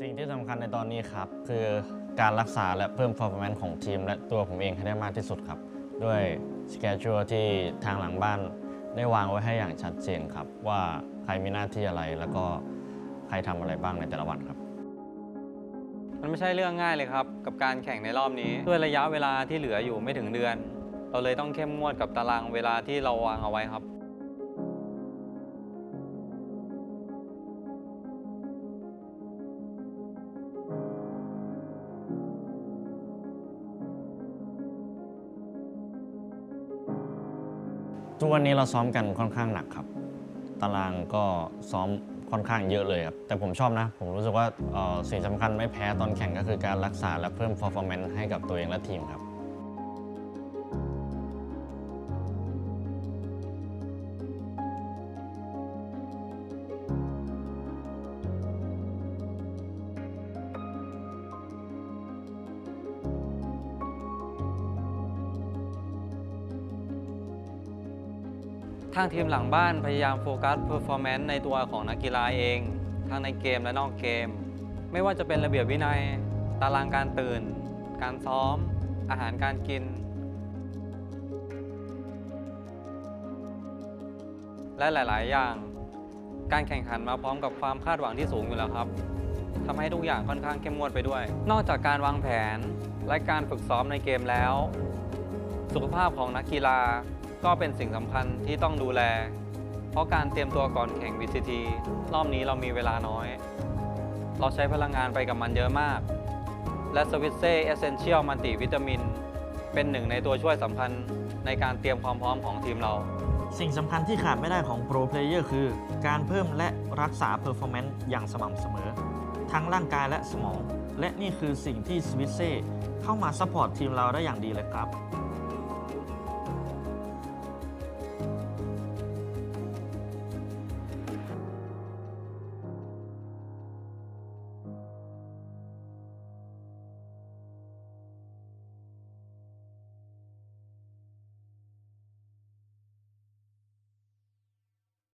สิ่งที่สำคัญในตอนนี้ครับ คือการรักษาและเพิ่ม performance ของทีม และตัวผมเองให้ได้มากที่สุดครับ ด้วยสเกจ u ที่ทางหลังบ้านได้วางไว้ให้อย่างชัดเจนครับ ว่าใครมีหน้าที่อะไรแล้วก็ใครทำอะไรบ้างในแต่ละวันครับ มันไม่ใช่เรื่องง่ายเลยครับ กับการแข่งในรอบนี้ ด้วยระยะเวลาที่เหลืออยู่ไม่ถึงเดือน เราเลยต้องเข้มงวดกับตารางเวลาที่เราวางเอาไว้ครับ ทุกวันนี้เราซ้อมกันค่อนข้างหนักครับ ตารางก็ซ้อมค่อนข้างเยอะเลยครับ แต่ผมชอบนะ ผมรู้สึกว่าสิ่งสำคัญไม่แพ้ตอนแข่งก็คือการรักษาและเพิ่ม performance ให้กับตัวเองและทีมครับ ทางทีมหลังบ้านพยายามโฟกัสเพอร์ฟอร์แมนซ์ในตัวของนักกีฬาเอง ทั้งในเกมและนอกเกม ไม่ว่าจะเป็นระเบียบวินัย ตารางการตื่น การซ้อม อาหารการกิน และหลาย ๆ อย่าง การแข่งขันมาพร้อมกับความคาดหวังที่สูงอยู่แล้วครับทำให้ทุกอย่างค่อนข้างเข้มงวดไปด้วย นอกจากการวางแผนและการฝึกซ้อมในเกมแล้ว สุขภาพของนักกีฬา ก็เป็นสิ่งสำคัญที่ต้องดูแล เพราะการเตรียมตัวก่อนแข่ง VCT รอบนี้เรามีเวลาน้อย เราใช้พลังงานไปกับมันเยอะมาก และสวิตเซ่เอเซนเชียลมัลติวิตามิน เป็นหนึ่งในตัวช่วยสำคัญในการเตรียมความพร้อมของทีมเรา สิ่งสำคัญที่ขาดไม่ได้ของ Pro Player คือ การเพิ่มและรักษา Performance อย่างสม่ำเสมอ ทั้งร่างกายและสมอง และนี่คือสิ่งที่สวิตเซ่เข้ามาซัพพอร์ตทีมเราได้อย่างดีเลยครับ